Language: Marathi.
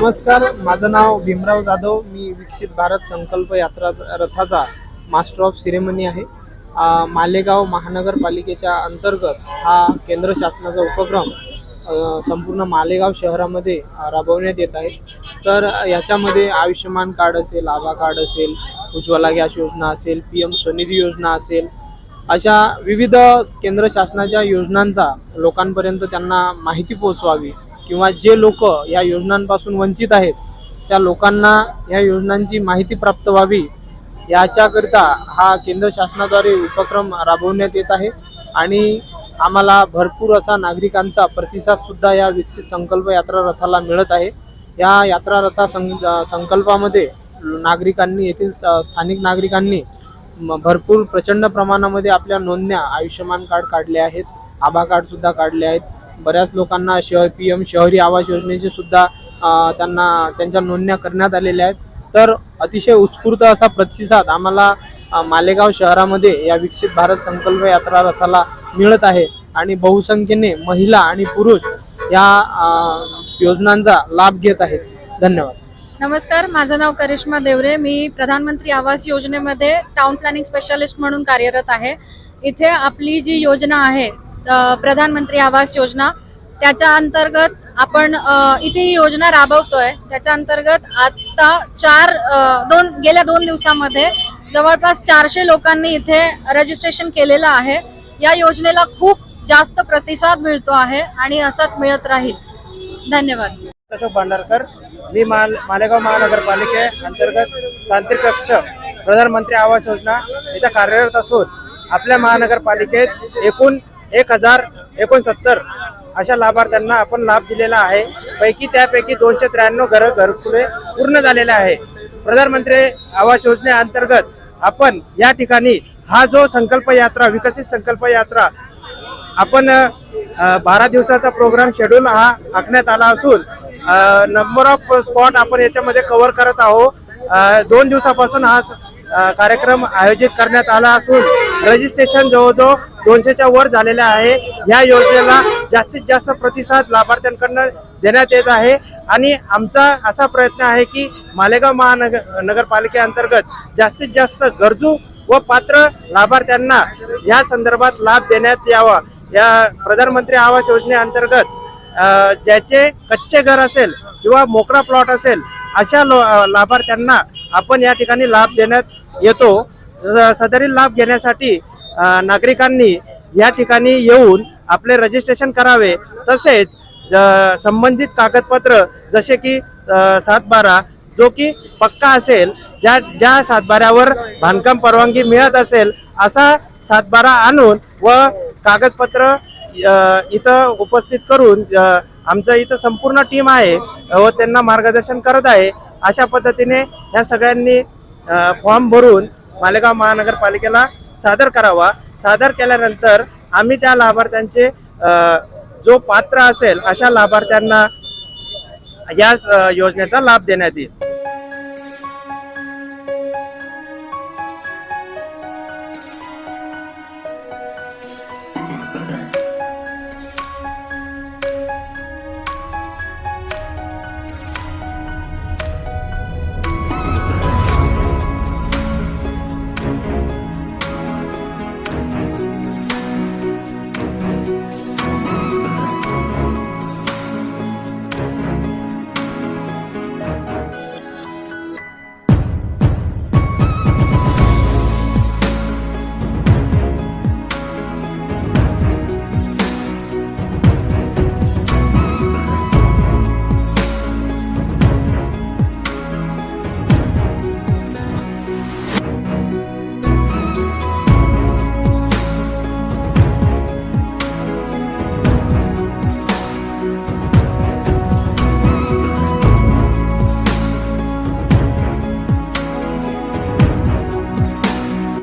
नमस्कार माझं नाव भीमराव जाधव. मी विकसित भारत संकल्प यात्रा रथाचा मास्टर ऑफ सिरेमनी आहे. मालेगाव महानगरपालिकेच्या अंतर्गत हा केंद्र शासनाचा उपक्रम संपूर्ण मालेगाव शहरामध्ये राबवण्यात येत आहे. तर याच्यामध्ये आयुष्यमान कार्ड असेल आभा कार्ड असेल उज्ज्वला गॅस योजना असेल पी एम स्वनिधी योजना असेल अशा विविध केंद्र शासनाच्या योजनांचा लोकांपर्यंत त्यांना माहिती पोहोचवावी. किंवा जे लोक या योजनांपासून वंचित आहेत त्या लोकांना या योजनांची माहिती प्राप्त व्हावी याच्याकरिता हा केंद्र शासनाद्वारे उपक्रम राबवण्यात येत आहे आणि आम्हाला भरपूर असा नागरिकांचा प्रतिसादसुद्धा या विकसित संकल्प यात्रा रथाला मिळत आहे. या यात्रा रथा सं संकल्पामध्ये नागरिकांनी येथील स्थानिक नागरिकांनी भरपूर प्रचंड प्रमाणामध्ये आपल्या नोंदण्या आयुष्यमान कार्ड काढले आहेत आभा कार्डसुद्धा काढले आहेत. बऱ्याच लोकांना शहर पी एम शहरी आवास योजनेची सुद्धा त्यांना त्यांच्या नोंदण्या करण्यात आलेल्या आहेत. तर अतिशय उत्स्फूर्त असा प्रतिसाद आम्हाला मालेगाव शहरामध्ये या विकसित भारत संकल्प यात्रा रथाला मिळत आहे. आणि बहुसंख्येने महिला आणि पुरुष या योजनांचा लाभ घेत आहेत. धन्यवाद. नमस्कार माझं नाव करिश्मा देवरे. मी प्रधानमंत्री आवास योजनेमध्ये टाउन प्लॅनिंग स्पेशालिस्ट म्हणून कार्यरत आहे. इथे आपली जी योजना आहे प्रधानमंत्री आवास योजना त्याच्या अंतर्गत आपण इथे ही योजना राबवतोय. त्याच्या अंतर्गत आता चार दोन गेल्या दोन दिवसामध्ये जवळपास चारशे लोकांनी इथे रजिस्ट्रेशन केलेलं आहे. या योजनेला खूप जास्त प्रतिसाद मिळतो आहे आणि असाच मिळत राहील. धन्यवाद. अशोक भांडारकर मी माल मालेगाव महानगरपालिके अंतर्गत तांत्रिक कक्ष प्रधानमंत्री आवास योजना इथं कार्यरत असून आपल्या महानगरपालिकेत एकूण एक हजार एकोणसत्तर अशा लाभार्थ्यांना आपण लाभ दिलेला आहे. पैकी त्यापैकी दोनशे त्र्याण्णव घरं घरकुले पूर्ण झालेले आहे. प्रधानमंत्री आवास योजनेअंतर्गत आपण या ठिकाणी हा जो संकल्प यात्रा विकसित संकल्प यात्रा आपण बारा दिवसाचा प्रोग्राम शेड्यूल हा आखण्यात आला असून नंबर ऑफ स्पॉट आपण याच्यामध्ये कव्हर करत आहोत. दोन दिवसापासून हा स- कार्यक्रम आयोजित करण्यात आला असून रजिस्ट्रेशन जवळजवळ दोनशेच्या वर झालेल्या आहे. या योजनेला जास्तीत जास्त प्रतिसाद लाभार्थ्यांकडनं देण्यात येत आहे. आणि आमचा असा प्रयत्न आहे की मालेगाव महानगर नगरपालिकेअंतर्गत जास्तीत जास्त गरजू व पात्र लाभार्थ्यांना या संदर्भात लाभ देण्यात यावा. या प्रधानमंत्री आवास योजनेअंतर्गत ज्याचे कच्चे घर असेल किंवा मोकळा प्लॉट असेल अशा लो लाभार्थ्यांना आपण या ठिकाणी लाभ देण्यात येतो. स- सदरील लाभ घेण्यासाठी नागरिकांनी या ठिकाणी येऊन आपले रजिस्ट्रेशन करावे. तसेच संबंधित कागदपत्र जसे की सातबारा जो की पक्का असेल ज्या ज्या सातबाऱ्यावर बांधकाम परवानगी मिळत असेल असा सातबारा आणून व कागदपत्र इथं उपस्थित करून आमचं इथं संपूर्ण टीम आहे व त्यांना मार्गदर्शन करत आहे. अशा पद्धतीने या सगळ्यांनी फॉर्म भरून मालेगाव महानगरपालिकेला सादर करावा. सादर केल्यानंतर आम्ही त्या लाभार्थ्यांचे जो पात्र असेल अशा लाभार्थ्यांना या योजनेचा लाभ देण्यात येईल.